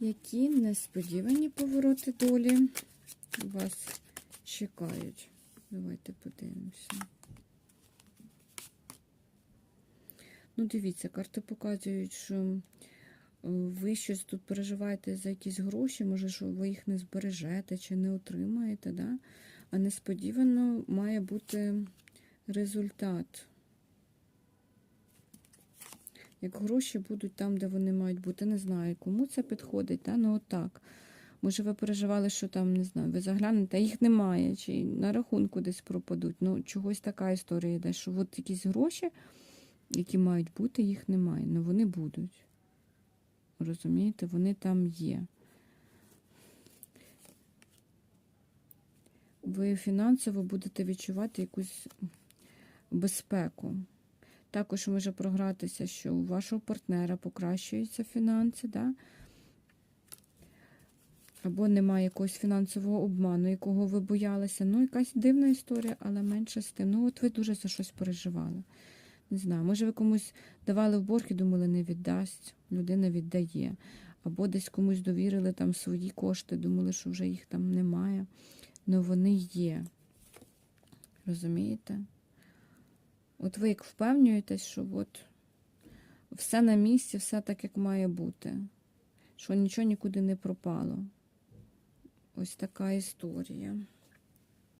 Які несподівані повороти долі вас чекають? Давайте подивимося. Ну, дивіться, карти показують, що е, ви щось тут переживаєте за якісь гроші, може, що ви їх не збережете чи не отримаєте, да? а несподівано має бути результат. Як гроші будуть там, де вони мають бути, не знаю, кому це підходить, да? ну отак. Може, ви переживали, що там, не знаю, ви заглянете, а їх немає, чи на рахунку десь пропадуть. Ну, чогось така історія йде, що от якісь гроші, які мають бути, їх немає. Ну вони будуть. Розумієте, вони там є. Ви фінансово будете відчувати якусь безпеку. Також може програтися, що у вашого партнера покращуються фінанси, да? або немає якогось фінансового обману, якого ви боялися. Ну, якась дивна історія, але менше з тим. Ну, от ви дуже за щось переживали. Не знаю, може, ви комусь давали в борг і думали, не віддасть, людина віддає. Або десь комусь довірили там свої кошти, думали, що вже їх там немає. Ну вони є. Розумієте? От ви як впевнюєтесь, що от все на місці, все так, як має бути, що нічого нікуди не пропало. Ось така історія.